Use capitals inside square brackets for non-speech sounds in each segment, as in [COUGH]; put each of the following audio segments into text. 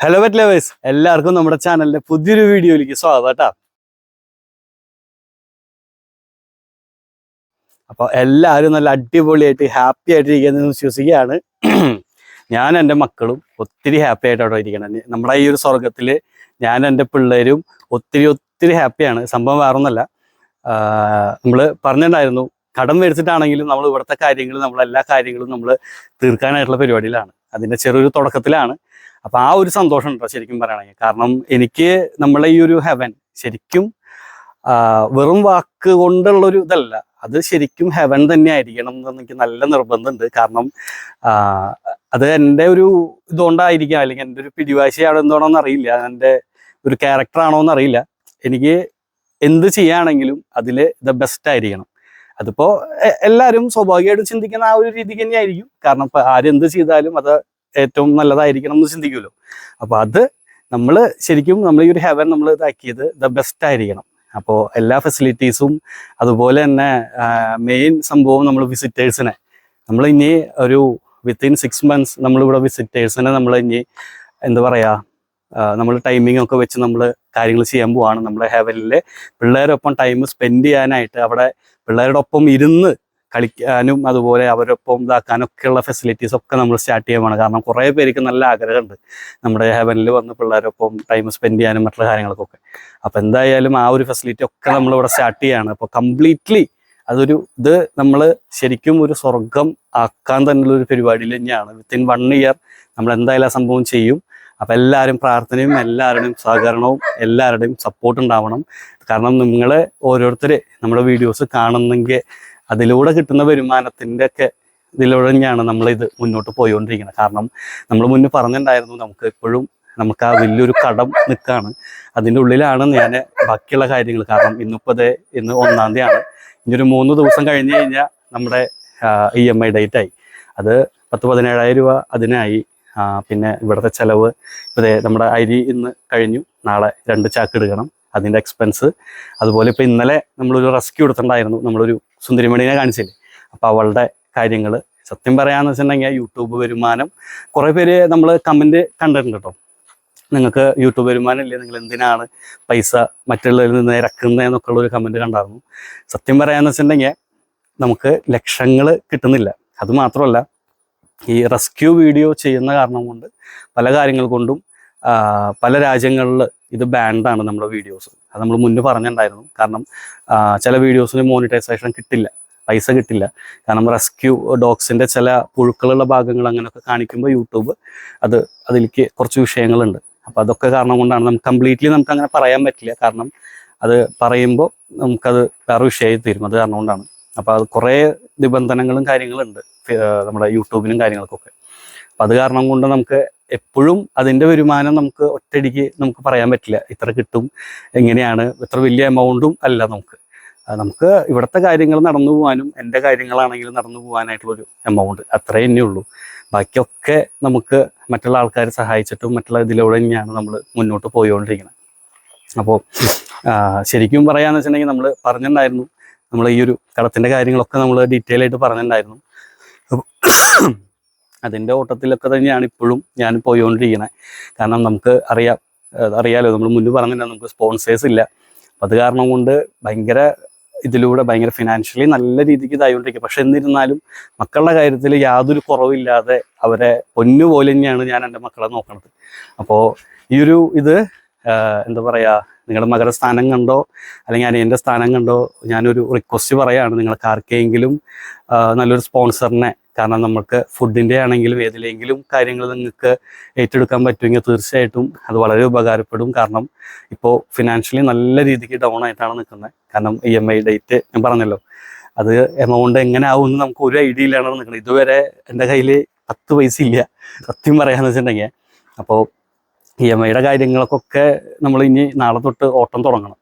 Hello wet lovers എല്ലാവർക്കും നമ്മുടെ ചാനലിന്റെ പുതിയൊരു വീഡിയോയിലേക്ക് സ്വാഗതം കേട്ടോ. അപ്പൊ എല്ലാവരും നല്ല അടിപൊളിയായിട്ട് ഹാപ്പി ആയിട്ട് ഇരിക്കുന്നത് വിശ്വസിക്കുകയാണ്. ഞാൻ എന്റെ മക്കളും ഒത്തിരി ഹാപ്പി ആയിട്ട് അവിടെ ഇരിക്കണം. നമ്മുടെ ഈ ഒരു സ്വർഗത്തിൽ ഞാൻ എന്റെ പിള്ളേരും ഒത്തിരി ഒത്തിരി ഹാപ്പിയാണ് സംഭവം വേറൊന്നല്ല. നമ്മൾ പറഞ്ഞിട്ടുണ്ടായിരുന്നു കടം മേടിച്ചിട്ടാണെങ്കിലും നമ്മൾ ഇവിടുത്തെ കാര്യങ്ങൾ നമ്മളെല്ലാ കാര്യങ്ങളും നമ്മൾ തീർക്കാനായിട്ടുള്ള പരിപാടിയിലാണ്. അതിന്റെ ചെറിയൊരു തുടക്കത്തിലാണ്. അപ്പൊ ആ ഒരു സന്തോഷം ഉണ്ടോ ശരിക്കും പറയുകയാണെങ്കിൽ കാരണം എനിക്ക് നമ്മളെ ഈ ഒരു ഹെവൻ ശരിക്കും വെറും വാക്ക് കൊണ്ടുള്ള ഒരു ഇതല്ല. അത് ശരിക്കും ഹെവൻ തന്നെ ആയിരിക്കണം എന്ന് എനിക്ക് നല്ല നിർബന്ധമുണ്ട്. കാരണം അത് എന്റെ ഒരു ഇതുകൊണ്ടായിരിക്കാം. അല്ലെങ്കിൽ എന്റെ ഒരു പിടിവാശിയാണ് എന്താണോന്ന് അറിയില്ല. എന്റെ ഒരു ക്യാരക്ടർ ആണോ എന്ന് അറിയില്ല. എനിക്ക് എന്ത് ചെയ്യുകയാണെങ്കിലും അതിൽ ദ ബെസ്റ്റ് ആയിരിക്കണം. അതിപ്പോ എല്ലാവരും സ്വാഭാവികമായിട്ട് ചിന്തിക്കുന്ന ആ ഒരു രീതിക്ക് തന്നെയായിരിക്കും. കാരണം ഇപ്പൊ ആരെന്ത് ചെയ്താലും അത് ഏറ്റവും നല്ലതായിരിക്കണം എന്ന് ചിന്തിക്കുമല്ലോ. അപ്പോൾ അത് നമ്മൾ ശരിക്കും നമ്മൾ ഈ ഒരു ഹെവൻ നമ്മൾ ഇതാക്കിയത് ദ ബെസ്റ്റ് ആയിരിക്കണം. അപ്പോൾ എല്ലാ ഫെസിലിറ്റീസും അതുപോലെ തന്നെ മെയിൻ സംഭവം നമ്മൾ വിസിറ്റേഴ്സിനെ നമ്മൾ ഇനി ഒരു വിത്തിൻ സിക്സ് മന്ത്സ് നമ്മളിവിടെ വിസിറ്റേഴ്സിനെ നമ്മൾ ഇനി എന്താ പറയുക നമ്മൾ ടൈമിംഗ് ഒക്കെ വെച്ച് നമ്മൾ കാര്യങ്ങൾ ചെയ്യാൻ പോവാണ്. നമ്മുടെ ഹെവനിലെ പിള്ളേരൊപ്പം ടൈം സ്പെൻഡ് ചെയ്യാനായിട്ട് അവിടെ പിള്ളേരുടെ ഒപ്പം ഇരുന്ന് കളിക്കാനും അതുപോലെ അവരൊപ്പം ഇതാക്കാനൊക്കെയുള്ള ഫെസിലിറ്റീസ് ഒക്കെ നമ്മൾ സ്റ്റാർട്ട് ചെയ്യുവാണ്. കാരണം കുറേ പേർക്ക് നല്ല ആഗ്രഹമുണ്ട്. നമ്മുടെ ഹെവനിൽ വന്ന് പിള്ളേരൊപ്പം ടൈം സ്പെൻഡ് ചെയ്യാനും മറ്റുള്ള കാര്യങ്ങൾക്കൊക്കെ. അപ്പോൾ എന്തായാലും ആ ഒരു ഫെസിലിറ്റി ഒക്കെ നമ്മൾ ഇവിടെ സ്റ്റാർട്ട് ചെയ്യാണ്. അപ്പോൾ കംപ്ലീറ്റ്ലി അതൊരു ഇത് നമ്മൾ ശരിക്കും ഒരു സ്വർഗം ആക്കാൻ തന്നെയുള്ള ഒരു പരിപാടിയിൽ തന്നെയാണ്. വിത്തിൻ വൺ ഇയർ നമ്മൾ എന്തായാലും ആ സംഭവം ചെയ്യും. അപ്പം എല്ലാവരും പ്രാർത്ഥനയും എല്ലാവരുടെയും സഹകരണവും എല്ലാവരുടെയും സപ്പോർട്ട് ഉണ്ടാവണം. കാരണം നിങ്ങൾ ഓരോരുത്തർ നമ്മുടെ വീഡിയോസ് കാണുന്നെങ്കിൽ അതിലൂടെ കിട്ടുന്ന വരുമാനത്തിന്റെ ഒക്കെ ഇതിലൂടെ തന്നെയാണ് നമ്മളിത് മുന്നോട്ട് പോയിക്കൊണ്ടിരിക്കുന്നത്. കാരണം നമ്മൾ മുന്നേ പറഞ്ഞിട്ടുണ്ടായിരുന്നു നമുക്ക് എപ്പോഴും നമുക്ക് ആ വലിയൊരു കടം നിൽക്കുകയാണ് അതിന്റെ ഉള്ളിലാണ് ഞാൻ ബാക്കിയുള്ള കാര്യങ്ങൾ. കാരണം ഇന്നിപ്പോൾ ദേ ഇന്ന് ഒന്നാം തീയതിയാണ്. ഇനി ഒരു മൂന്ന് ദിവസം കഴിഞ്ഞ് കഴിഞ്ഞാൽ നമ്മുടെ ഇ എം ഐ ഡേറ്റായി അത് പത്ത് പതിനേഴായിരം രൂപ അതിനായി പിന്നെ ഇവിടുത്തെ ചിലവ്. ദേ നമ്മുടെ അരി ഇന്ന് കഴിഞ്ഞു. നാളെ രണ്ട് ചാക്ക് എടുക്കണം അതിന്റെ എക്സ്പെൻസ് അതുപോലെ ഇപ്പോൾ ഇന്നലെ നമ്മളൊരു റെസ്ക്യൂ എടുത്തിട്ടുണ്ടായിരുന്നു. നമ്മളൊരു സുന്ദരിമണിനെ കാണിച്ചില്ലേ? അപ്പോൾ അവളുടെ കാര്യങ്ങൾ സത്യം പറയാന്ന് വെച്ചിട്ടുണ്ടെങ്കിൽ യൂട്യൂബ് വരുമാനം കുറേ പേര് നമ്മൾ കമന്റ് കണ്ടിട്ടുണ്ട് കേട്ടോ നിങ്ങൾക്ക് യൂട്യൂബ് വരുമാനം ഇല്ലേ? നിങ്ങൾ എന്തിനാണ് പൈസ മറ്റുള്ളവരിൽ നിന്ന് ഇറക്കുന്നതെന്നൊക്കെ ഉള്ള ഒരു കമന്റ് കണ്ടായിരുന്നു. സത്യം പറയാമെന്ന് വെച്ചിട്ടുണ്ടെങ്കിൽ നമുക്ക് ലക്ഷങ്ങൾ കിട്ടുന്നില്ല. അത് മാത്രമല്ല ഈ റെസ്ക്യൂ വീഡിയോ ചെയ്യുന്ന കാരണം കൊണ്ട് പല കാര്യങ്ങൾ കൊണ്ടും പല രാജ്യങ്ങളിൽ ഇത് ബാൻഡാണ് നമ്മുടെ വീഡിയോസ് അത് നമ്മൾ മുന്നേ പറഞ്ഞിട്ടുണ്ടായിരുന്നു. കാരണം ചില വീഡിയോസിന് മോണിറ്റൈസേഷൻ കിട്ടില്ല പൈസ കിട്ടില്ല. കാരണം റെസ്ക്യൂ ഡോഗ്സിന്റെ ചില പുഴുക്കളുള്ള ഭാഗങ്ങൾ അങ്ങനെയൊക്കെ കാണിക്കുമ്പോൾ യൂട്യൂബ് അത് അതിലേക്ക് കുറച്ച് വിഷയങ്ങളുണ്ട്. അപ്പോൾ അതൊക്കെ കാരണം കൊണ്ടാണ് നമുക്ക് കംപ്ലീറ്റ്ലി നമുക്ക് അങ്ങനെ പറയാൻ പറ്റില്ല. കാരണം അത് പറയുമ്പോൾ നമുക്കത് വേറെ വിഷയമായി തീരും. അത് കാരണം കൊണ്ടാണ്. അപ്പോൾ അത് കുറേ നിബന്ധനകളും കാര്യങ്ങളുണ്ട് നമ്മുടെ യൂട്യൂബിനും കാര്യങ്ങൾക്കൊക്കെ. അപ്പം അത് കാരണം കൊണ്ട് നമുക്ക് എപ്പോഴും അതിന്റെ വരുമാനം നമുക്ക് ഒറ്റയടിക്ക് നമുക്ക് പറയാൻ പറ്റില്ല ഇത്ര കിട്ടും എങ്ങനെയാണ് ഇത്ര വലിയ എമൗണ്ടും അല്ല നമുക്ക്. നമുക്ക് ഇവിടുത്തെ കാര്യങ്ങൾ നടന്നു പോകാനും എന്റെ കാര്യങ്ങളാണെങ്കിലും നടന്നു പോകാനായിട്ടുള്ളൊരു എമൗണ്ട് അത്രേ തന്നെ ഉള്ളൂ. ബാക്കിയൊക്കെ നമുക്ക് മറ്റുള്ള ആൾക്കാരെ സഹായിച്ചിട്ടും മറ്റുള്ള ഇതിലൂടെ തന്നെയാണ് നമ്മൾ മുന്നോട്ട് പോയിക്കൊണ്ടിരിക്കുന്നത് അപ്പോൾ ശരിക്കും പറയാന്ന് വെച്ചിട്ടുണ്ടെങ്കിൽ നമ്മൾ പറഞ്ഞിട്ടുണ്ടായിരുന്നു നമ്മൾ ഈ ഒരു കടത്തിന്റെ കാര്യങ്ങളൊക്കെ നമ്മൾ ഡീറ്റെയിൽ ആയിട്ട് പറഞ്ഞിട്ടുണ്ടായിരുന്നു. അതിന്റെ ഓട്ടത്തിലൊക്കെ തന്നെയാണ് ഇപ്പോഴും ഞാൻ പോയിക്കൊണ്ടിരിക്കുന്നത് കാരണം നമുക്ക് അറിയാം അറിയാലോ നമ്മൾ മുന്നേ പറഞ്ഞില്ല നമുക്ക് സ്പോൺസേഴ്സ് ഇല്ല. അത് കാരണം കൊണ്ട് ഭയങ്കര ഇതിലൂടെ ഭയങ്കര ഫിനാൻഷ്യലി നല്ല രീതിക്ക് ഇതായിക്കൊണ്ടിരിക്കുക പക്ഷെ എന്നിരുന്നാലും മക്കളുടെ കാര്യത്തിൽ യാതൊരു കുറവില്ലാതെ അവരെ പൊന്നുപോലെ തന്നെയാണ് ഞാൻ എന്റെ മക്കളെ നോക്കണത്. അപ്പോൾ ഈ ഒരു ഇത് എന്താ പറയുക നിങ്ങളുടെ മകളുടെ സ്ഥാനം കണ്ടോ? അല്ലെങ്കിൽ അനിയന്റെ സ്ഥാനം കണ്ടോ? ഞാനൊരു റിക്വസ്റ്റ് പറയുകയാണ് നിങ്ങൾക്ക് ആർക്കെങ്കിലും നല്ലൊരു സ്പോൺസറിനെ. കാരണം നമുക്ക് ഫുഡിന്റെ ആണെങ്കിലും ഏതിലെങ്കിലും കാര്യങ്ങൾ നിങ്ങൾക്ക് ഏറ്റെടുക്കാൻ പറ്റുമെങ്കിൽ തീർച്ചയായിട്ടും അത് വളരെ ഉപകാരപ്പെടും. കാരണം ഇപ്പോൾ ഫിനാൻഷ്യലി നല്ല രീതിക്ക് ഡൗൺ ആയിട്ടാണ് നിൽക്കുന്നത്. കാരണം ഇ എം ഐ ഡേറ്റ് ഞാൻ പറഞ്ഞല്ലോ. അത് എമൗണ്ട് എങ്ങനെ ആവും എന്ന് നമുക്ക് ഒരു ഐഡിയ ഇല്ലാണ് നിൽക്കുന്നത്. ഇതുവരെ എന്റെ കയ്യിൽ പത്ത് പൈസ ഇല്ല. സത്യം പറയാന്ന് വെച്ചിട്ടുണ്ടെങ്കിൽ. അപ്പോൾ ഇ എം ഐയുടെ കാര്യങ്ങൾക്കൊക്കെ നമ്മൾ ഇനി നാളെ തൊട്ട് ഓട്ടം തുടങ്ങണം.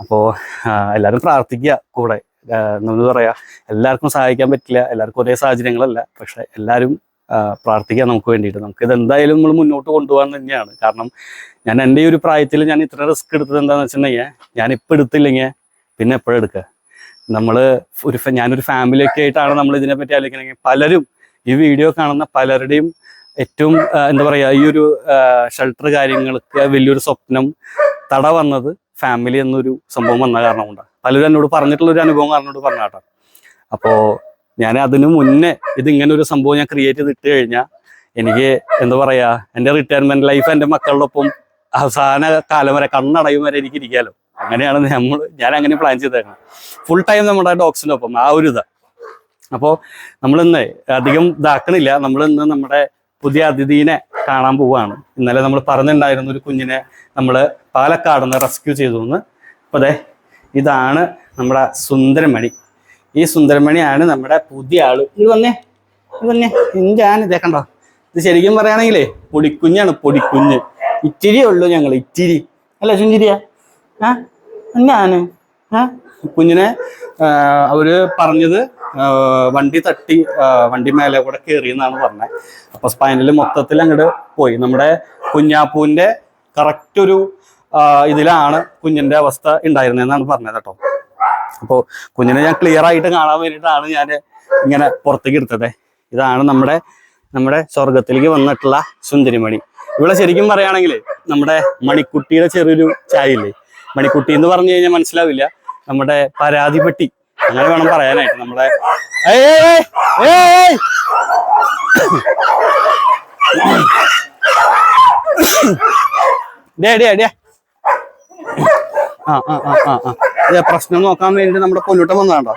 അപ്പോൾ എല്ലാവരും പ്രാർത്ഥിക്കുക കൂടെ. നമ്മൾ പറയാ എല്ലാവർക്കും സഹായിക്കാൻ പറ്റില്ല എല്ലാവർക്കും ഒരേ സാഹചര്യങ്ങളല്ല പക്ഷെ എല്ലാവരും പ്രാർത്ഥിക്കുക നമുക്ക് വേണ്ടിയിട്ട്. നമുക്ക് ഇത് എന്തായാലും നമ്മൾ മുന്നോട്ട് കൊണ്ടുപോകാൻ തന്നെയാണ്. കാരണം ഞാൻ എന്റെ ഈ ഒരു പ്രായത്തിൽ ഞാൻ ഇത്ര റിസ്ക് എടുത്തത് എന്താണെന്ന് വെച്ചിട്ടുണ്ടെങ്കിൽ ഞാൻ ഇപ്പം എടുത്തില്ലെങ്കിൽ പിന്നെ എപ്പോഴും എടുക്കുക? നമ്മൾ ഒരു ഞാനൊരു ഫാമിലിയൊക്കെ ആയിട്ടാണ് നമ്മൾ ഇതിനെപ്പറ്റി ആലോചിക്കണമെങ്കിൽ പലരും ഈ വീഡിയോ കാണുന്ന പലരുടെയും ഏറ്റവും എന്താ പറയാ ഈ ഒരു ഷെൽട്ടർ കാര്യങ്ങൾക്ക് വലിയൊരു സ്വപ്നം തട വന്നത് ഫാമിലി എന്നൊരു സംഭവം വന്ന കാരണം കൊണ്ടാണ് പലരും എന്നോട് പറഞ്ഞിട്ടുള്ള ഒരു അനുഭവം കാരണോട് പറഞ്ഞാട്ടോ അപ്പോ ഞാൻ അതിനു മുന്നേ ഇത് ഇങ്ങനെ ഒരു സംഭവം ഞാൻ ക്രിയേറ്റ് ചെയ്തിട്ട് കഴിഞ്ഞാൽ എനിക്ക് എന്താ പറയാ എന്റെ റിട്ടയർമെന്റ് ലൈഫ് എന്റെ മക്കളോടൊപ്പം അവസാന കാലം വരെ കണ്ണടയും വരെ എനിക്ക് ഇരിക്കാലോ. അങ്ങനെയാണ് നമ്മൾ ഞാൻ അങ്ങനെ പ്ലാൻ ചെയ്തേക്കണം. ഫുൾ ടൈം നമ്മുടെ ഡോക്സിനൊപ്പം ആ ഒരു ഇതാ. അപ്പോൾ നമ്മളിന്ന് അധികം ഇതാക്കണില്ല. നമ്മളിന്ന് നമ്മുടെ പുതിയ അതിഥീനെ കാണാൻ പോവാണ് ഇന്നലെ നമ്മൾ പറഞ്ഞിട്ടുണ്ടായിരുന്ന ഒരു കുഞ്ഞിനെ നമ്മൾ പാലക്കാട് നിന്ന് റെസ്ക്യൂ ചെയ്തു എന്ന്. അപ്പോൾ അതെ ഇതാണ് നമ്മുടെ സുന്ദരമണി. ഈ സുന്ദരമണിയാണ് നമ്മുടെ പുതിയ ആൾ. ഇത് വന്നേ ഇത് വന്നേ ഞാൻ ഇതേ കണ്ടോ? ഇത് ശരിക്കും പറയുകയാണെങ്കിലേ പൊടിക്കുഞ്ഞാണ് പൊടിക്കുഞ്ഞ്. ഇത്തിരി ഉള്ളൂ ഞങ്ങൾ ഇറ്റിരി അല്ല ചുഞ്ചിരിയാ ആ എന്നാണ് ആ കുഞ്ഞിനെ അവർ പറഞ്ഞത് വണ്ടി തട്ടി വണ്ടി മേലെ കൂടെ കയറി എന്നാണ് പറഞ്ഞത് അപ്പൊ സ്പൈനൽ മൊത്തത്തിൽ അങ്ങോട്ട് പോയി. നമ്മുടെ കുഞ്ഞാപ്പൂവിന്റെ കറക്റ്റ് ഒരു ഇതിലാണ് കുഞ്ഞിന്റെ അവസ്ഥ ഉണ്ടായിരുന്നതെന്നാണ് പറഞ്ഞത് കേട്ടോ. അപ്പോൾ കുഞ്ഞിനെ ഞാൻ ക്ലിയർ ആയിട്ട് കാണാൻ വേണ്ടിയിട്ടാണ് ഞാൻ ഇങ്ങനെ പുറത്തേക്ക് എടുത്തത്. ഇതാണ് നമ്മുടെ നമ്മുടെ സ്വർഗത്തിലേക്ക് വന്നിട്ടുള്ള സുന്ദരിമണി. ഇവിടെ ശരിക്കും പറയുകയാണെങ്കിൽ നമ്മുടെ മണിക്കുട്ടിയുടെ ചെറിയൊരു ചായ ഇല്ലേ മണിക്കുട്ടി എന്ന് പറഞ്ഞു കഴിഞ്ഞാൽ മനസ്സിലാവില്ല. നമ്മുടെ പരാതിപ്പെട്ടി അങ്ങനെ വേണം പറയാനായിട്ട് നമ്മളെ ഡേ ആ ആ ആ ആ പ്രശ്നം നോക്കാൻ വേണ്ടി നമ്മുടെ പൊന്നൂട്ട വന്നതാണ്ടോ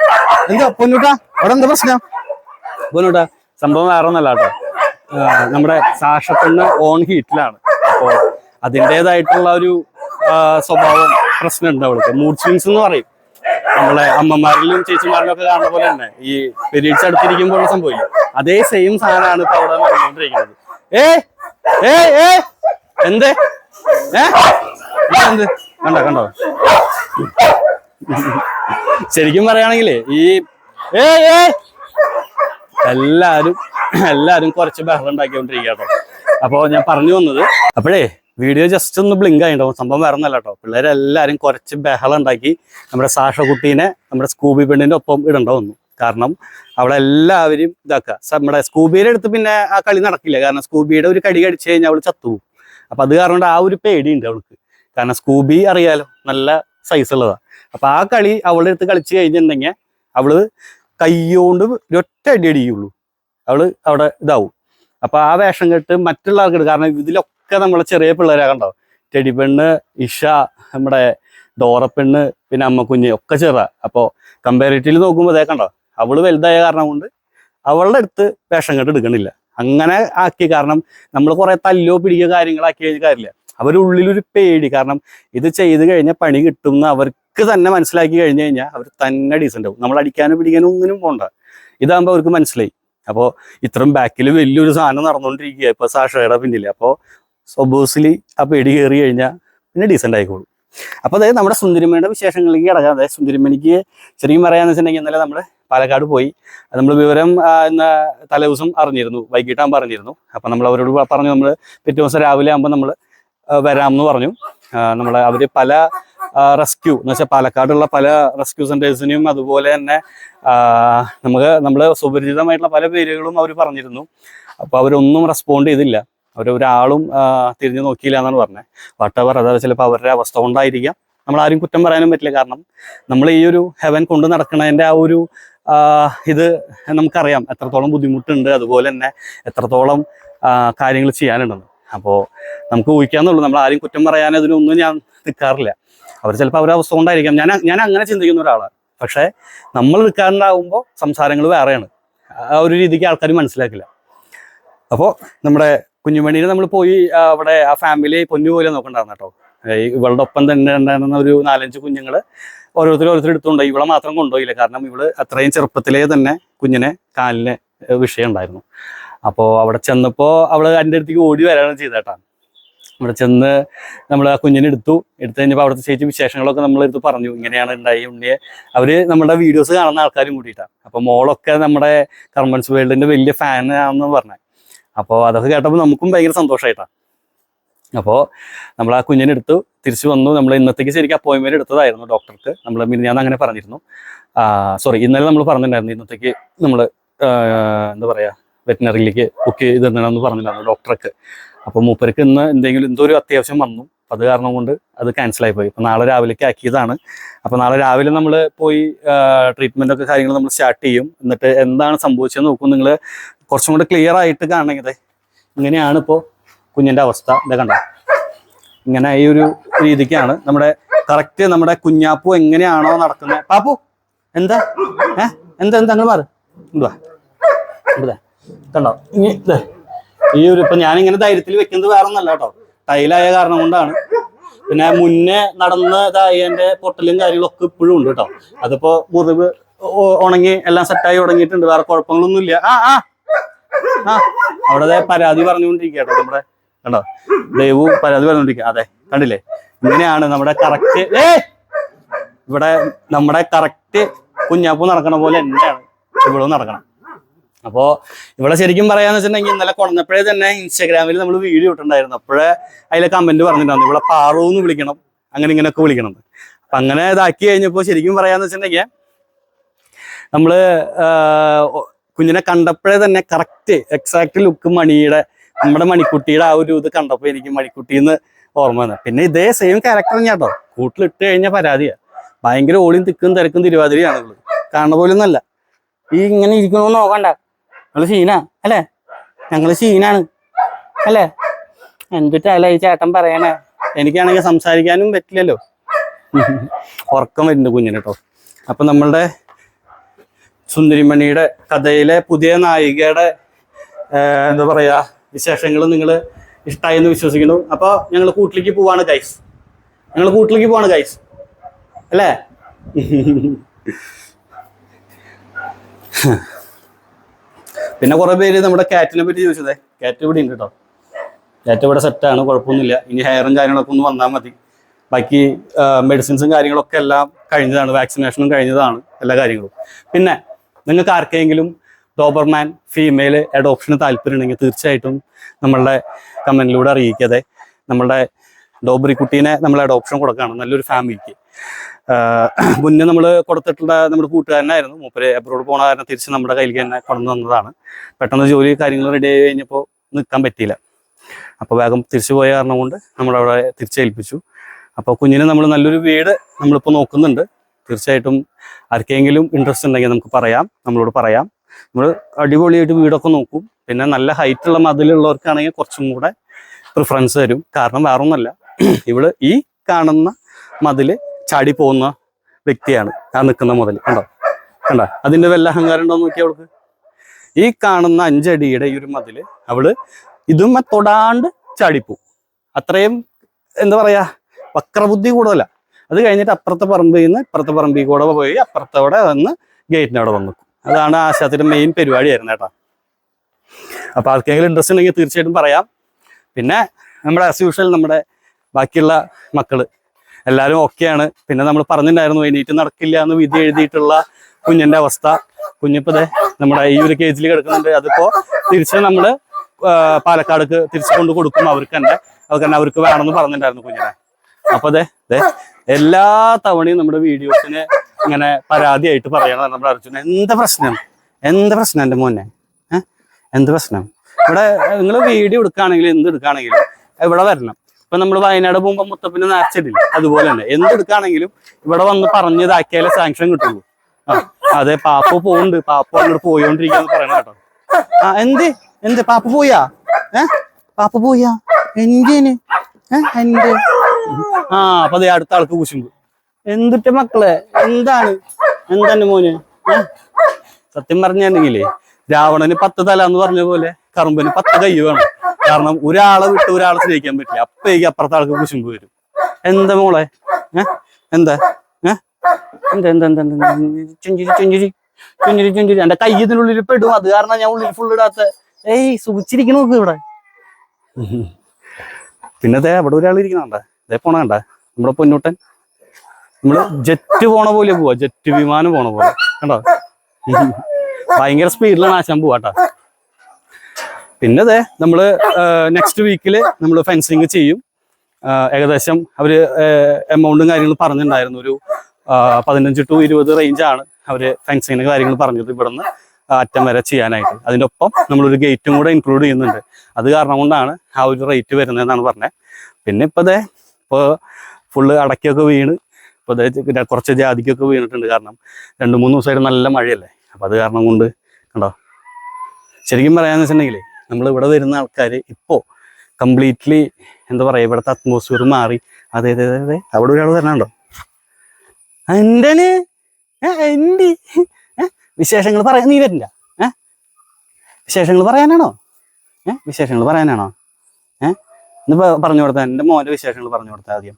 എന്താ പൊന്നൂട്ട? അവിടെ എന്താ പ്രശ്നം? പൊന്നൂട്ട സംഭവം വേറെ ഒന്നല്ല കേട്ടോ. നമ്മുടെ സാഷപ്പെണ്ണ് ഓൺ ഹീറ്റിലാണ്. അപ്പോ അതിന്റെതായിട്ടുള്ള ഒരു സ്വഭാവം പ്രശ്നം ഉണ്ട് അവൾക്ക്. മൂഡ് സ്വിങ്സ് എന്ന് പറയും. നമ്മളെ അമ്മമാരിലും ചേച്ചിമാരിലും ഒക്കെ കാണുന്ന പോലെ തന്നെ ഈ പെരീഡ്സ് അടുത്തിരിക്കുമ്പോൾ സംഭവിക്കും അതേ സെയിം സാധനമാണ് ഇപ്പൊ അവിടെ നടന്നുകൊണ്ടിരിക്കുന്നത്. ഏ? ഏ? ഏ? എന്തേ? ഏ? എന്ത്? കണ്ടോ കണ്ടോ? ശരിക്കും പറയുകയാണെങ്കിലേ ഈ ഏ ഏ? എല്ലാരും എല്ലാരും കുറച്ച് ബഹളം ഉണ്ടാക്കിക്കൊണ്ടിരിക്കുക കേട്ടോ. അപ്പോ ഞാൻ പറഞ്ഞു വന്നത് അപ്പോഴേ വീഡിയോ ജസ്റ്റ് ഒന്ന് ബ്ലിങ്ക് ആയിണ്ടാവും സംഭവം വരുന്നല്ല കേട്ടോ പിള്ളേരെല്ലാവരും കുറച്ച് ബഹളം ഉണ്ടാക്കി നമ്മുടെ സാഷ കുട്ടീനെ നമ്മുടെ സ്കൂബി പെണ്ണിന്റെ ഒപ്പം ഇടണ്ട വന്നു. കാരണം അവിടെ എല്ലാവരും ഇതാക്കുക. നമ്മുടെ സ്കൂബിയുടെ അടുത്ത് പിന്നെ ആ കളി നടക്കില്ല. കാരണം സ്കൂബിയുടെ ഒരു കടി കടിച്ചു കഴിഞ്ഞാൽ അവൾ ചത്തുപോകും. അപ്പം അത് കാരണം ആ ഒരു പേടിയുണ്ട് അവൾക്ക്. കാരണം സ്കൂബി അറിയാലോ നല്ല സൈസ് ഉള്ളതാണ് അപ്പം ആ കളി അവളുടെ അടുത്ത് കളിച്ചു കഴിഞ്ഞിട്ടുണ്ടെങ്കിൽ അവൾ കയ്യോണ്ട് ഒരൊറ്റ അടി അടിയുള്ളൂ അവൾ അവിടെ ഇതാവും. അപ്പൊ ആ വേഷം കെട്ട് മറ്റുള്ള ആൾക്കാർ കാരണം ഇതിലൊക്കെ നമ്മളെ ചെറിയ പിള്ളേരെ കണ്ടോ? ടെടി പെണ്ണ് ഇഷ നമ്മുടെ ഡോറപ്പെണ്ണ് പിന്നെ അമ്മ കുഞ്ഞ് ഒക്കെ ചെറുത. അപ്പോൾ കമ്പാരിറ്റീവ് നോക്കുമ്പോൾ അതേ കണ്ടോ? അവൾ വലുതായ കാരണം കൊണ്ട് അവളുടെ അടുത്ത് വേഷം കെട്ട് എടുക്കണില്ല. അങ്ങനെ ആക്കി കാരണം നമ്മൾ കുറെ തല്ലോ പിടിക്കുക കാര്യങ്ങളാക്കി കഴിഞ്ഞ കാര്യമില്ല. അവരുള്ളിലൊരു പേടി. കാരണം ഇത് ചെയ്ത് കഴിഞ്ഞാൽ പണി കിട്ടും അവർക്ക് തന്നെ മനസ്സിലാക്കി കഴിഞ്ഞു കഴിഞ്ഞാൽ അവർ തന്നെ ഡീസന്റ് ആവും. നമ്മൾ അടിക്കാനും പിടിക്കാനും ഒന്നിനും പോണ്ട. ഇതാകുമ്പോൾ അവർക്ക് മനസ്സിലായി. അപ്പോൾ ഇത്രയും ബാക്കിൽ വലിയൊരു സാധനം നടന്നുകൊണ്ടിരിക്കുക ഇപ്പോൾ സാഷയുടെ പിന്നിൽ അപ്പോൾ ഒബോസിലി ആ പേടി കയറി കഴിഞ്ഞാൽ പിന്നെ ഡീസന്റ് ആയിക്കോളും. അപ്പോൾ അതായത് നമ്മുടെ സുന്ദരിമ്മയുടെ വിശേഷങ്ങളിലേക്ക് കിടക്കാം. അതായത് സുന്ദരിമണിക്ക് ശരിക്കും പറയാന്ന് വെച്ചിട്ടുണ്ടെങ്കിൽ ഇന്നലെ നമ്മൾ പാലക്കാട് പോയി. നമ്മൾ വിവരം ഇന്ന് തലേദിവസം അറിഞ്ഞിരുന്നു. വൈകിട്ടാകുമ്പോൾ അറിഞ്ഞിരുന്നു അപ്പം നമ്മൾ അവരോട് പറഞ്ഞു നമ്മൾ പിറ്റേ ദിവസം രാവിലെ ആകുമ്പോൾ നമ്മൾ വരാമെന്ന് പറഞ്ഞു. നമ്മൾ അവർ പല റെസ്ക്യൂ എന്ന് വെച്ചാൽ പാലക്കാടുള്ള പല റെസ്ക്യൂ സെന്റേഴ്സിനും അതുപോലെ തന്നെ നമുക്ക് നമ്മൾ സുപരിചിതമായിട്ടുള്ള പല പേരുകളും അവർ പറഞ്ഞിരുന്നു. അപ്പോൾ അവരൊന്നും റെസ്പോണ്ട് ചെയ്തില്ല. അവർ ഒരാളും തിരിഞ്ഞു നോക്കിയില്ല എന്നാണ് പറഞ്ഞത് വാട്ടവർ അതായത് ചിലപ്പോൾ അവരുടെ അവസ്ഥ കൊണ്ടായിരിക്കാം. നമ്മൾ ആരും കുറ്റം പറയാനും പറ്റില്ല. കാരണം നമ്മൾ ഈ ഒരു ഹെവൻ കൊണ്ട് നടക്കുന്നതിന്റെ ആ ഒരു ഇത് നമുക്കറിയാം. എത്രത്തോളം ബുദ്ധിമുട്ടുണ്ട്. അതുപോലെ തന്നെ എത്രത്തോളം കാര്യങ്ങൾ ചെയ്യാനുണ്ടെന്ന്. അപ്പോൾ നമുക്ക് ഊഹിക്കാന്നുള്ളൂ നമ്മൾ ആരും കുറ്റം പറയാൻ അതിനൊന്നും ഞാൻ നിൽക്കാറില്ല അവർ ചിലപ്പോൾ അവരുടെ അവസ്ഥ കൊണ്ടായിരിക്കാം. ഞാൻ ഞാൻ അങ്ങനെ ചിന്തിക്കുന്ന ഒരാളാണ്. പക്ഷേ നമ്മൾ നിൽക്കാറുണ്ടാവുമ്പോൾ സംസാരങ്ങൾ വേറെയാണ്. ആ ഒരു രീതിക്ക് ആൾക്കാർ മനസ്സിലാക്കില്ല. അപ്പോൾ നമ്മുടെ കുഞ്ഞുമണിയിൽ നമ്മൾ പോയി അവിടെ ആ ഫാമിലി പൊന്നു പോലെ നോക്കണ്ടായിരുന്നു കേട്ടോ. ഇവളുടെ ഒപ്പം തന്നെ ഉണ്ടായിരുന്ന ഒരു നാലഞ്ച് കുഞ്ഞുങ്ങൾ ഓരോരുത്തർ ഓരോരുത്തർ എടുത്തുകൊണ്ടോ ഇവളെ മാത്രം കൊണ്ടുപോയില്ല. കാരണം ഇവൾ അത്രയും ചെറുപ്പത്തിലേ തന്നെ കുഞ്ഞിനെ കാലിന് വിഷയം ഉണ്ടായിരുന്നു അപ്പോൾ അവിടെ ചെന്നപ്പോൾ അവൾ എന്റെ അടുത്തേക്ക് ഓടി വരാണ് ചെയ്തേട്ടാ അവിടെ ചെന്ന് നമ്മൾ ആ കുഞ്ഞിനെ എടുത്തു. എടുത്തു കഴിഞ്ഞപ്പോൾ അവിടുത്തെ ചേച്ചി വിശേഷങ്ങളൊക്കെ നമ്മൾ എടുത്ത് പറഞ്ഞു. ഇങ്ങനെയാണ് ഉണ്ടായി ഉണ്ണിയെ. അവർ നമ്മുടെ വീഡിയോസ് കാണുന്ന ആൾക്കാരും കൂടിയിട്ടാണ് അപ്പോൾ മോളൊക്കെ നമ്മുടെ കർമ്മൻസ് വേൾഡിന്റെ വലിയ ഫാൻ ആണെന്ന് പറഞ്ഞു. അപ്പോൾ അതൊക്കെ കേട്ടപ്പോൾ നമുക്കും ഭയങ്കര സന്തോഷമായിട്ടാണ് അപ്പോൾ നമ്മൾ ആ കുഞ്ഞിനെ എടുത്തു തിരിച്ചു വന്നു. നമ്മൾ ഇന്നത്തേക്ക് ശരിക്കും അപ്പോയിൻമെന്റ് എടുത്തതായിരുന്നു ഡോക്ടർക്ക് നമ്മൾ ഞാൻ അങ്ങനെ പറഞ്ഞിരുന്നു. സോറി ഇന്നലെ നമ്മൾ പറഞ്ഞിട്ടുണ്ടായിരുന്നു ഇന്നത്തേക്ക് നമ്മൾ എന്താ പറയുക വെറ്റിനറിയിലേക്ക് ബുക്ക് ചെയ്തിട്ടുണ്ടെന്ന് പറഞ്ഞിട്ടുണ്ടായിരുന്നു ഡോക്ടർക്ക് അപ്പോൾ മൂപ്പർക്ക് ഇന്ന് എന്തെങ്കിലും എന്തോ ഒരു അത്യാവശ്യം വന്നു. അത് കാരണം കൊണ്ട് അത് ക്യാൻസൽ ആയി പോയി അപ്പോൾ നാളെ രാവിലേക്ക് ആക്കിയതാണ് അപ്പോൾ നാളെ രാവിലെ നമ്മൾ പോയി ട്രീറ്റ്മെന്റ് ഒക്കെ കാര്യങ്ങൾ നമ്മൾ സ്റ്റാർട്ട് ചെയ്യും. എന്നിട്ട് എന്താണ് സംഭവിച്ചതെന്ന് നോക്കും. നിങ്ങൾ കുറച്ചും കൂടെ ക്ലിയർ ആയിട്ട് കാണണമെങ്കിൽ ഇങ്ങനെയാണ് ഇപ്പോൾ കുഞ്ഞിന്റെ അവസ്ഥ. ഇതൊക്കെ കണ്ടോ? ഇങ്ങനെ ഈ ഒരു രീതിക്കാണ് നമ്മുടെ കറക്റ്റ് നമ്മുടെ കുഞ്ഞാപ്പു എങ്ങനെയാണോ നടക്കുന്നത് പാപ്പു എന്താ? എന്താ എന്താ? അങ്ങനെ മാറ്. ഇങ്ങോട്ട് വാ. കണ്ടോ? ഈ ഒരു ഇപ്പൊ ഞാനിങ്ങനെ ധൈര്യത്തിൽ വെക്കുന്നത് വേറെ ഒന്നല്ല കേട്ടോ. ടൈലായ കാരണം കൊണ്ടാണ്. പിന്നെ മുന്നേ നടന്ന ഇതായതിന്റെ പൊട്ടലും കാര്യങ്ങളൊക്കെ ഇപ്പോഴും ഉണ്ട് കേട്ടോ. അതിപ്പോ മുറിവ് ഉണങ്ങി എല്ലാം സെറ്റായി തുടങ്ങിയിട്ടുണ്ട് വേറെ കുഴപ്പങ്ങളൊന്നും ഇല്ല ആ ആ. അവിടെ പരാതി പറഞ്ഞുകൊണ്ടിരിക്കുക കേട്ടോ നമ്മുടെ കണ്ടോ? ദേവു പരാതി പറഞ്ഞുകൊണ്ടിരിക്കുക. അതെ കണ്ടില്ലേ? ഇങ്ങനെയാണ് നമ്മുടെ കറക്റ്റ് ഏ ഇവിടെ നമ്മുടെ കറക്റ്റ് കുഞ്ഞാപ്പൂ നടക്കണ പോലെ തന്നെയാണ് ഇവിടെ നടക്കണം. അപ്പോ ഇവിടെ ശരിക്കും പറയാന്ന് വെച്ചിട്ടുണ്ടെങ്കിൽ ഇന്നലെ കൊണ്ടപ്പോഴേ തന്നെ ഇൻസ്റ്റാഗ്രാമിൽ നമ്മൾ വീഡിയോ ഇട്ടിട്ടുണ്ടായിരുന്നു. അപ്പോഴേ അതിലെ കമന്റ് പറഞ്ഞിട്ടുണ്ടായിരുന്നു. ഇവിടെ പാറു എന്ന് വിളിക്കണം. അങ്ങനെ ഇങ്ങനെയൊക്കെ വിളിക്കണം. അപ്പൊ അങ്ങനെ ഇതാക്കി കഴിഞ്ഞപ്പോൾ ശരിക്കും പറയാന്ന് വെച്ചിട്ടുണ്ടെങ്കിൽ നമ്മൾ ആഹ്, കുഞ്ഞിനെ കണ്ടപ്പോഴേ തന്നെ കറക്റ്റ് എക്സാക്ട് ലുക്ക് മണിയുടെ നമ്മുടെ മണിക്കുട്ടിയുടെ ആ ഒരു ഇത് കണ്ടപ്പോൾ എനിക്ക് മണിക്കുട്ടിന്ന് ഓർമ്മ വന്നത് പിന്നെ ഇതേ സെയിം ക്യാരക്ടർ കേട്ടോ കൂട്ടിലിട്ട് കഴിഞ്ഞാൽ പരാതിയാ. ഭയങ്കര ഓളിയും തിക്കും തിരക്കും തിരുവാതിരയാണ് കാണുന്ന പോലെ ഒന്നല്ല ഈ ഇങ്ങനെ ഇരിക്കണമെന്ന് നോക്കണ്ട. ഞങ്ങൾ സീനാ അല്ലേ? ഞങ്ങൾ സീനാണ് അല്ലേ? എന്തിട്ടല്ല ഈ ചേട്ടൻ പറയണേ എനിക്കാണെങ്കിൽ സംസാരിക്കാനും പറ്റില്ലല്ലോ. ഉറക്കം വരുന്നുണ്ട് കുഞ്ഞിന് കേട്ടോ അപ്പൊ നമ്മളുടെ സുന്ദരിമണിയുടെ കഥയിലെ പുതിയ നായികയുടെ എന്താ പറയാ വിശേഷങ്ങൾ നിങ്ങൾ ഇഷ്ടമായി എന്ന് വിശ്വസിക്കുന്നു. അപ്പോൾ ഞങ്ങൾ കൂട്ടിലേക്ക് പോവാണ് ഗൈസ് ഞങ്ങൾ കൂട്ടിലേക്ക് പോവാണ് ഗൈസ് അല്ലേ? പിന്നെ കുറെ പേര് നമ്മുടെ കാറ്റിനെ പറ്റി ചോദിച്ചതേ. കാറ്റ് ഇവിടെ ഉണ്ട് കേട്ടോ കാറ്റ് ഇവിടെ സെറ്റാണ് കുഴപ്പമൊന്നുമില്ല. ഇനി ഹെയറും കാര്യങ്ങളൊക്കെ ഒന്ന് വന്നാൽ മതി. ബാക്കി മെഡിസിൻസും കാര്യങ്ങളൊക്കെ എല്ലാം കഴിഞ്ഞതാണ് വാക്സിനേഷനും കഴിഞ്ഞതാണ് എല്ലാ കാര്യങ്ങളും. പിന്നെ നിങ്ങൾക്ക് ആർക്കെങ്കിലും ഡോബർമാൻ ഫീമെയിൽ അഡോപ്ഷന് താല്പര്യം ഉണ്ടെങ്കിൽ തീർച്ചയായിട്ടും നമ്മളുടെ കമന്റിലൂടെ അറിയിക്കാതെ. നമ്മളുടെ ഡോബറി കുട്ടീനെ നമ്മൾ അഡോപ്ഷൻ കൊടുക്കുകയാണ് നല്ലൊരു ഫാമിലിക്ക് മുന്നേ നമ്മൾ കൊടുത്തിട്ടുള്ള നമ്മുടെ കൂട്ടുകാരനായിരുന്നു മൂപ്പര് എബ്രോഡ് പോണ കാരണം തിരിച്ച് നമ്മുടെ കയ്യിലേക്ക് തന്നെ കൊണ്ടു വന്നതാണ് പെട്ടെന്ന് ജോലി കാര്യങ്ങൾ റെഡി ആയി കഴിഞ്ഞപ്പോൾ നിൽക്കാൻ പറ്റിയില്ല. അപ്പോൾ വേഗം തിരിച്ചു പോയ കാരണം കൊണ്ട് നമ്മളവിടെ തിരിച്ചേൽപ്പിച്ചു അപ്പോൾ കുഞ്ഞിന് നമ്മൾ നല്ലൊരു വീട് നമ്മളിപ്പോൾ നോക്കുന്നുണ്ട്. തീർച്ചയായിട്ടും ആർക്കെങ്കിലും ഇൻട്രസ്റ്റ് ഉണ്ടെങ്കിൽ നമുക്ക് പറയാം. നമ്മളോട് പറയാം. നമ്മൾ അടിപൊളിയായിട്ട് വീടൊക്കെ നോക്കും. പിന്നെ നല്ല ഹൈറ്റുള്ള മതിലുള്ളവർക്കാണെങ്കിൽ കുറച്ചും കൂടെ പ്രിഫറൻസ് തരും. കാരണം വേറൊന്നുമല്ല. [CLEARS THROAT] ഇവിടെ ഈ കാണുന്ന മതിൽ ചാടി പോകുന്ന വ്യക്തിയാണ് ആ നിൽക്കുന്ന മുതൽ. കണ്ടോ? കണ്ടോ? അതിന്റെ വല്ല അഹങ്കാരം ഉണ്ടോ നോക്കി അവൾക്ക്. ഈ കാണുന്ന അഞ്ചടിയുടെ ഈ ഒരു മതിൽ അവൾ ഇതും തൊടാണ്ട് ചാടിപ്പോവും. അത്രയും എന്താ പറയാ വക്രബുദ്ധി കൂടുതല. അത് കഴിഞ്ഞിട്ട് അപ്പുറത്തെ പറമ്പിൽ നിന്ന് ഇപ്പുറത്തെ പറമ്പിൽ കൂടെ പോയി അപ്പുറത്തവിടെ വന്ന് ഗേറ്റിന് അവിടെ വന്നു അതാണ് ആശാത്തിന്റെ മെയിൻ പരിപാടിയായിരുന്നു കേട്ടോ. അപ്പൊ ആർക്കെങ്കിലും ഇൻട്രസ്റ്റ് ഉണ്ടെങ്കിൽ തീർച്ചയായിട്ടും പറയാം. പിന്നെ നമ്മുടെ ആസ് നമ്മുടെ ബാക്കിയുള്ള മക്കൾ എല്ലാവരും ഓക്കെയാണ്. പിന്നെ നമ്മൾ പറഞ്ഞിട്ടുണ്ടായിരുന്നു എണീറ്റ് നടക്കില്ല എന്ന് വിധി എഴുതിയിട്ടുള്ള കുഞ്ഞിന്റെ അവസ്ഥ. കുഞ്ഞിപ്പോ ദേ നമ്മുടെ ഈ ഒരു കേജിൽ കിടക്കുന്നുണ്ട്. അതിപ്പോ തിരിച്ച് നമ്മൾ പാലക്കാടേക്ക് തിരിച്ചു കൊണ്ട് കൊടുക്കും അവർക്ക് തന്നെ. അവർക്ക് തന്നെ അവർക്ക് വേണമെന്ന് പറഞ്ഞിട്ടുണ്ടായിരുന്നു കുഞ്ഞിനെ. അപ്പൊ അതെ അതെ എല്ലാ തവണയും നമ്മുടെ വീഡിയോസിന് ഇങ്ങനെ പരാതിയായിട്ട് പറയണം നമ്മുടെ അർജുന. എന്ത് പ്രശ്നം? എന്ത് പ്രശ്നം എന്റെ മോനെ? എന്ത് പ്രശ്നം? ഇവിടെ നിങ്ങൾ വീഡിയോ എടുക്കുകയാണെങ്കിലും എന്ത് എടുക്കുകയാണെങ്കിലും ഇവിടെ വരണം? ഇപ്പൊ നമ്മൾ വയനാട് പോകുമ്പോൾ മുത്തപ്പിന് നേർച്ചിട്ടില്ല അതുപോലെ തന്നെ. എടുക്കാണെങ്കിലും ഇവിടെ വന്ന് പറഞ്ഞതാക്കിയാലേ സാങ്ഷൻ കിട്ടുള്ളൂ. ആ അതെ പാപ്പ പോകുന്നുണ്ട് പാപ്പ അങ്ങോട്ട് പോയോണ്ടിരിക്കാന്ന് പറയണ കേട്ടോ. ആ എന്ത്? എന്ത്? പാപ്പ പോയാ? ഏ? പാപ്പ പോയാ? എന്തിന്? എന്റെ ആ അപ്പൊ അതെ അടുത്ത ആൾക്ക് കുശുമ്പ്. എന്തിട്ട് മക്കളെ? എന്താണ്? എന്താണ് മോന്? സത്യം പറഞ്ഞിട്ടുണ്ടെങ്കിലേ രാവണന് പത്ത് തല എന്ന് പറഞ്ഞ പോലെ കറുമ്പന് പത്ത് കൈ വേണം. കാരണം ഒരാളെ വിട്ട് ഒരാളെ സ്നേഹിക്കാൻ പറ്റില്ല. അപ്പേക്ക് അപ്പുറത്തെ ആൾക്ക് കുശുമ്പ് വരും. എന്താ മോളെ? എന്താ? എന്താ എന്താ? ചുഞ്ചിരി ചുഞ്ചിരി ചുഞ്ചിരി ചുഞ്ചിരി. എന്റെ കൈ ഇതിനുള്ളിൽ പെടും. അത് കാരണം ഞാൻ ഉള്ളിൽ ഫുൾ ഇടാത്ത ഏയ് സുഖിച്ചിരിക്കണ നോക്ക് ഇവിടെ. പിന്നെ അതെ അവിടെ ഒരാൾ ഇരിക്കണണ്ട ദേ പോണ കണ്ട? നമ്മുടെ പൊന്നൂട്ടൻ. നമ്മൾ ജെറ്റ് പോണ പോലെ പോവാ. ജെറ്റ് വിമാനം പോണ പോലെ. കണ്ടോ? ഭയങ്കര സ്പീഡിലാണ് ആശാൻ പോവാട്ടാ പിന്നെ അതെ നമ്മൾ നെക്സ്റ്റ് വീക്കിൽ നമ്മൾ ഫെൻസിങ് ചെയ്യും. ഏകദേശം അവർ എമൗണ്ടും കാര്യങ്ങളും പറഞ്ഞിട്ടുണ്ടായിരുന്നു. ഒരു പതിനഞ്ച് ടു ഇരുപത് റേഞ്ചാണ് അവർ ഫെൻസിങ്ങിന് കാര്യങ്ങൾ പറഞ്ഞത് ഇവിടുന്ന് അറ്റം വരെ ചെയ്യാനായിട്ട്. അതിന്റെ ഒപ്പം നമ്മളൊരു ഗേറ്റും കൂടെ ഇൻക്ലൂഡ് ചെയ്യുന്നുണ്ട്. അത് കാരണം കൊണ്ടാണ് ആ ഒരു റേറ്റ് വരുന്നതെന്നാണ് പറഞ്ഞത് പിന്നെ ഇപ്പോൾ അതെ ഇപ്പോൾ ഫുള്ള് അടയ്ക്കൊക്കെ വീണ് ഇപ്പോൾ കുറച്ച് ജാതിക്കൊക്കെ വീണിട്ടുണ്ട്. കാരണം രണ്ട് മൂന്ന് ദിവസമായിട്ട് നല്ല മഴയല്ലേ? അപ്പോൾ അത് കാരണം കൊണ്ട് കണ്ടോ? ശരിക്കും പറയാന്ന് വെച്ചിട്ടുണ്ടെങ്കിൽ നമ്മൾ ഇവിടെ വരുന്ന ആൾക്കാർ ഇപ്പോൾ കംപ്ലീറ്റ്ലി എന്താ പറയുക ഇവിടുത്തെ അറ്റ്മോസ്ഫിയർ മാറി. അതെ അതെ അതെ അവിടെ ഒരാൾ തരണുണ്ടോ എന്റെ എന്റെ വിശേഷങ്ങൾ പറയാൻ നീ വരില്ല. വിശേഷങ്ങൾ പറയാനാണോ? ഏ വിശേഷങ്ങൾ പറയാനാണോ? ഏ ഇന്ന് പറഞ്ഞു കൊടുത്ത എന്റെ മോന്റെ വിശേഷങ്ങൾ പറഞ്ഞു കൊടുത്ത ആദ്യം.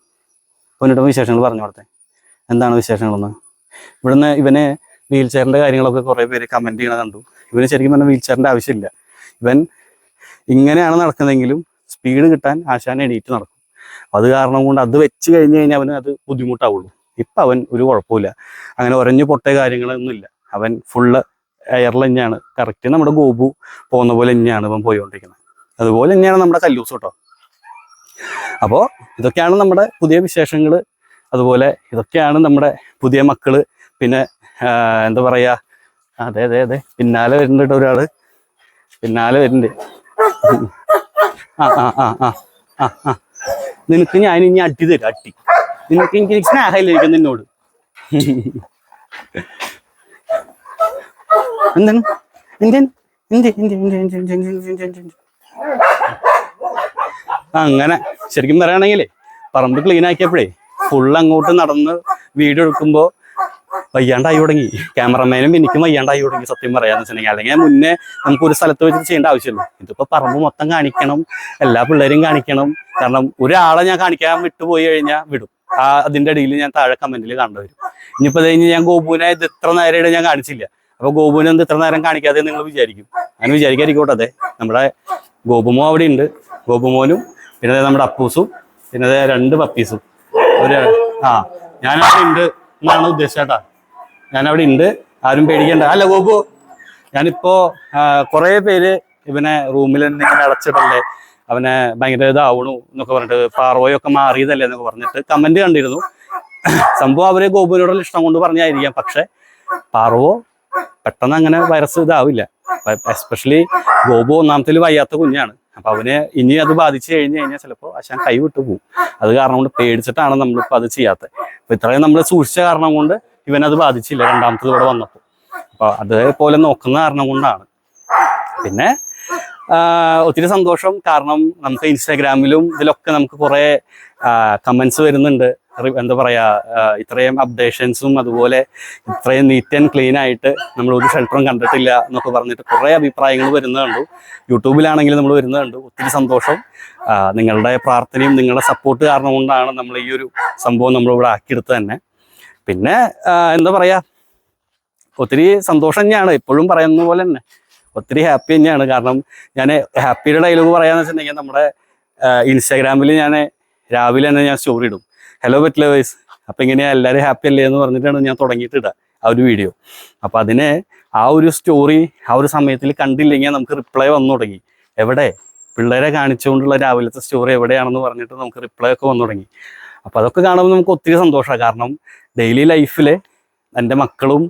പൊന്നിട്ട് വിശേഷങ്ങൾ പറഞ്ഞു കൊടുത്തേ. എന്താണ് വിശേഷങ്ങളെന്ന്? ഇവിടുന്ന് ഇവന് വീൽ ചെയറിന്റെ കാര്യങ്ങളൊക്കെ കുറേ പേര് കമന്റ് ചെയ്യണ കണ്ടു. ഇവന് ശരിക്കും പറഞ്ഞാൽ വീൽ ചെയറിന്റെ ആവശ്യമില്ല. ഇവൻ ഇങ്ങനെയാണ് നടക്കുന്നതെങ്കിലും സ്പീഡ് കിട്ടാൻ ആശാൻ എണീറ്റ് നടക്കും. അത് കാരണം കൊണ്ട് അത് വെച്ച് കഴിഞ്ഞ് കഴിഞ്ഞാൽ അവന് അത് ബുദ്ധിമുട്ടാവുള്ളൂ. ഇപ്പം അവൻ ഒരു കുഴപ്പമില്ല അങ്ങനെ ഒരഞ്ഞു പൊട്ടയ കാര്യങ്ങളൊന്നുമില്ല. അവൻ ഫുള്ള് എയറിൽ തന്നെയാണ്. കറക്റ്റ് നമ്മുടെ ഗോപു പോകുന്ന പോലെ തന്നെയാണ് ഇവൻ പോയിക്കൊണ്ടിരിക്കുന്നത്. അതുപോലെ തന്നെയാണ് നമ്മുടെ കല്ലൂസ് കേട്ടോ. അപ്പോൾ ഇതൊക്കെയാണ് നമ്മുടെ പുതിയ വിശേഷങ്ങൾ. അതുപോലെ ഇതൊക്കെയാണ് നമ്മുടെ പുതിയ മക്കൾ. പിന്നെ എന്താ പറയാ? അതെ അതെ അതെ. പിന്നാലെ വരുന്നുണ്ട് ഒരാൾ. പിന്നാലെ വരുന്നുണ്ട്. നിനക്ക് ഞാൻ ഇനി അട്ടി തരാം അട്ടി നിനക്ക് എനിക്ക് സ്നേഹമില്ലായിരിക്കും നിന്നോട്. എന്താണ്? എന്താണ്? അങ്ങനെ ശരിക്കും പറയുകയാണെങ്കിലേ പറമ്പ് ക്ലീൻ ആക്കിയപ്പോഴേ ഫുൾ അങ്ങോട്ട് നടന്ന് വീഡിയോ എടുക്കുമ്പോൾ വയ്യാണ്ടായി തുടങ്ങി. ക്യാമറമാനും എനിക്കും വയ്യാണ്ടായി തുടങ്ങി സത്യം പറയാന്ന് വെച്ചിട്ടുണ്ടെങ്കിൽ. അല്ലെങ്കിൽ മുന്നേ നമുക്ക് ഒരു സ്ഥലത്ത് വെച്ചിട്ട് ചെയ്യേണ്ട ആവശ്യമില്ല. ഇതിപ്പോ പറമ്പ് മൊത്തം കാണിക്കണം എല്ലാ പിള്ളേരും കാണിക്കണം. കാരണം ഒരാളെ ഞാൻ കാണിക്കാൻ വിട്ടുപോയി കഴിഞ്ഞാൽ വിടും. ആ അതിന്റെ ഇടയിൽ ഞാൻ താഴെ കമന്റിൽ കണ്ടുവരും ഇനിയിപ്പോ ഇത് കഴിഞ്ഞ് ഞാൻ ഗോപുവിനെ ഇത് ഇത്ര നേരം ഞാൻ കാണിച്ചില്ല. അപ്പൊ ഗോപുവിനെ എന്ത് ഇത്ര നേരം കാണിക്കാതെ നിങ്ങൾ വിചാരിക്കും? അങ്ങനെ വിചാരിക്കാതിരിക്കോട്ടെ അതെ നമ്മുടെ ഗോപുമോ അവിടെ ഉണ്ട്. ഗോപുമോനും പിന്നെ നമ്മുടെ അപ്പൂസും പിന്നെ രണ്ട് പപ്പീസും. ഒരു ആ ഞാനവിടെ ഉണ്ട്. എന്നാണ് ഉദ്ദേശിച്ചേട്ടാ ഞാനവിടെ ഉണ്ട്. ആരും പേടിക്കണ്ട. അല്ല ഗോപു ഞാനിപ്പോ കുറെ പേര് ഇവനെ റൂമിൽ തന്നെ ഇങ്ങനെ അടച്ചിട്ടല്ലേ അവനെ ഭയങ്കര ഇതാവണു എന്നൊക്കെ പറഞ്ഞിട്ട് പാറോയൊക്കെ മാറിയതല്ലേ എന്നൊക്കെ പറഞ്ഞിട്ട് കമന്റ് കണ്ടിരുന്നു. സംഭവം അവർ ഗോപുവിനോടുള്ള ഇഷ്ടം കൊണ്ട് പറഞ്ഞായിരിക്കാം. പക്ഷെ പാറവോ പെട്ടെന്ന് അങ്ങനെ വൈറസ് ഇതാവില്ല. എസ്പെഷ്യലി ഗോപു ഒന്നാമത്തിൽ വയ്യാത്ത കുഞ്ഞാണ്. അപ്പൊ അവന് ഇനി അത് ബാധിച്ചു കഴിഞ്ഞു കഴിഞ്ഞാൽ ചിലപ്പോൾ അശാൻ കൈ വിട്ടു പോകും അത് കാരണം കൊണ്ട് പേടിച്ചിട്ടാണ് നമ്മളിപ്പോ അത് ചെയ്യാത്തത് അപ്പൊ ഇത്രയും നമ്മൾ സൂക്ഷിച്ച കാരണം കൊണ്ട് ഇവനത് ബാധിച്ചില്ല രണ്ടാമത്തത് ഇവിടെ വന്നപ്പോൾ അപ്പൊ അതേപോലെ നോക്കുന്ന കാരണം കൊണ്ടാണ്. പിന്നെ ഒത്തിരി സന്തോഷം. കാരണം നമുക്ക് ഇൻസ്റ്റാഗ്രാമിലും ഇതിലൊക്കെ നമുക്ക് കുറെ കമന്റ്സ് വരുന്നുണ്ട്. എന്താ പറയാ ഇത്രയും അപ്ഡേഷൻസും അതുപോലെ ഇത്രയും നീറ്റ് ആൻഡ് ക്ലീൻ ആയിട്ട് നമ്മൾ ഒരു ഷെൽട്ടറും കണ്ടിട്ടില്ല എന്നൊക്കെ പറഞ്ഞിട്ട് കുറേ അഭിപ്രായങ്ങൾ വരുന്നത് കണ്ടു. യൂട്യൂബിലാണെങ്കിൽ നമ്മൾ വരുന്നത് കണ്ടു. ഒത്തിരി സന്തോഷം. നിങ്ങളുടെ പ്രാർത്ഥനയും നിങ്ങളുടെ സപ്പോർട്ട് കാരണം കൊണ്ടാണ് നമ്മൾ ഈ ഒരു സംഭവം നമ്മൾ ഇവിടെ ആക്കിയെടുത്തത് തന്നെ. പിന്നെ എന്താ പറയാ ഒത്തിരി സന്തോഷം തന്നെയാണ്. ഇപ്പോഴും പറയുന്ന പോലെ തന്നെ. ഒത്തിരി ഹാപ്പി തന്നെയാണ്. കാരണം ഞാൻ ഹാപ്പിയുടെ ഡയലോഗ് പറയാന്ന് വെച്ചിട്ടുണ്ടെങ്കിൽ നമ്മുടെ ഇൻസ്റ്റാഗ്രാമിൽ ഞാൻ രാവിലെ തന്നെ ഞാൻ സ്റ്റോറി ഇടും. ഹലോ ബെറ്റ് ലവേഴ്സ് അപ്പം ഇങ്ങനെയാ എല്ലാവരും ഹാപ്പി അല്ലേ എന്ന് പറഞ്ഞിട്ടാണ് ഞാൻ തുടങ്ങിയിട്ട് ഇടുക ആ ഒരു വീഡിയോ അപ്പം അതിനെ ആ ഒരു സ്റ്റോറി ആ ഒരു സമയത്തിൽ കണ്ടില്ലെങ്കിൽ നമുക്ക് റിപ്ലൈ വന്നു തുടങ്ങി. എവിടെ? പിള്ളേരെ കാണിച്ചുകൊണ്ടുള്ള രാവിലത്തെ സ്റ്റോറി എവിടെയാണെന്ന് പറഞ്ഞിട്ട് നമുക്ക് റിപ്ലൈ ഒക്കെ വന്നു തുടങ്ങി. അപ്പോൾ അതൊക്കെ കാണുമ്പോൾ നമുക്ക് ഒത്തിരി സന്തോഷമാണ് കാരണം ഡെയിലി ലൈഫിൽ എന്റെ മക്കളും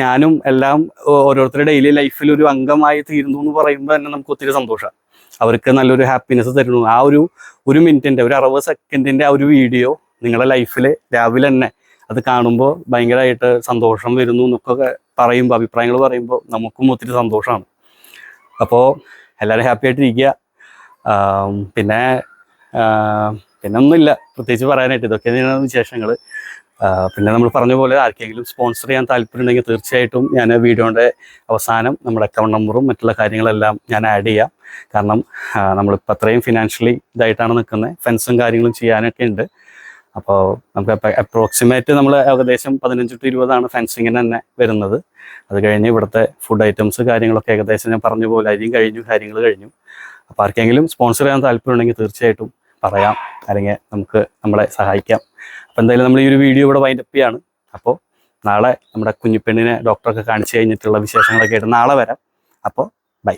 ഞാനും എല്ലാം ഓരോരുത്തരുടെ ഡെയിലി ലൈഫിൽ ഒരു അംഗമായി തീരുന്നു എന്ന് പറയുമ്പോൾ തന്നെ നമുക്ക് ഒത്തിരി സന്തോഷമാണ് അവർക്ക് നല്ലൊരു ഹാപ്പിനെസ് തരുന്നു. ആ ഒരു ഒരു മിനിറ്റിന്റെ ഒരു അറുപത് സെക്കൻഡിന്റെ ആ ഒരു വീഡിയോ നിങ്ങളുടെ ലൈഫിൽ രാവിലെ തന്നെ അത് കാണുമ്പോൾ ഭയങ്കരമായിട്ട് സന്തോഷം വരുന്നു എന്നൊക്കെ പറയുമ്പോൾ അഭിപ്രായങ്ങൾ പറയുമ്പോൾ നമുക്കും ഒത്തിരി സന്തോഷമാണ്. അപ്പോൾ എല്ലാവരും ഹാപ്പി ആയിട്ടിരിക്കുക. പിന്നെ പിന്നെ ഒന്നുമില്ല. പ്രത്യേകിച്ച് പറയാനായിട്ട് ഇതൊക്കെ തന്നെയാണ് വിശേഷങ്ങൾ പിന്നെ നമ്മൾ പറഞ്ഞ പോലെ ആർക്കെങ്കിലും സ്പോൺസർ ചെയ്യാൻ താല്പര്യമുണ്ടെങ്കിൽ തീർച്ചയായിട്ടും ഞാൻ വീഡിയോയുടെ അവസാനം നമ്മുടെ അക്കൗണ്ട് നമ്പറും മറ്റുള്ള കാര്യങ്ങളെല്ലാം ഞാൻ ആഡ് ചെയ്യാം. കാരണം നമ്മളിപ്പോൾ അത്രയും ഫിനാൻഷ്യലി ഇതായിട്ടാണ് നിൽക്കുന്നത്. ഫെൻസും കാര്യങ്ങളും ചെയ്യാനൊക്കെ ഉണ്ട്. അപ്പോൾ നമുക്ക് അപ്രോക്സിമേറ്റ് നമ്മൾ ഏകദേശം പതിനഞ്ച് ടു ഇരുപതാണ് ഫെൻസിങ്ങിന് തന്നെ വരുന്നത്. അത് കഴിഞ്ഞ് ഇവിടുത്തെ ഫുഡ് ഐറ്റംസ് കാര്യങ്ങളൊക്കെ ഏകദേശം ഞാൻ പറഞ്ഞ പോലെ അരിയും കഴിഞ്ഞു കാര്യങ്ങൾ കഴിഞ്ഞു. അപ്പോൾ ആർക്കെങ്കിലും സ്പോൺസർ ചെയ്യാൻ താല്പര്യമുണ്ടെങ്കിൽ തീർച്ചയായിട്ടും പറയാം. അല്ലെങ്കിൽ നമുക്ക് നമ്മളെ സഹായിക്കാം. അപ്പോൾ എന്തായാലും നമ്മൾ ഈ ഒരു വീഡിയോ ഇവിടെ വൈൻഡപ്പ് ചെയ്യാണ്. അപ്പോൾ നാളെ നമ്മുടെ കുഞ്ഞിപ്പെണ്ണിനെ ഡോക്ടറൊക്കെ കാണിച്ചു കഴിഞ്ഞിട്ടുള്ള വിശേഷങ്ങളൊക്കെ ആയിട്ട് നാളെ വരാം. അപ്പോൾ ബൈ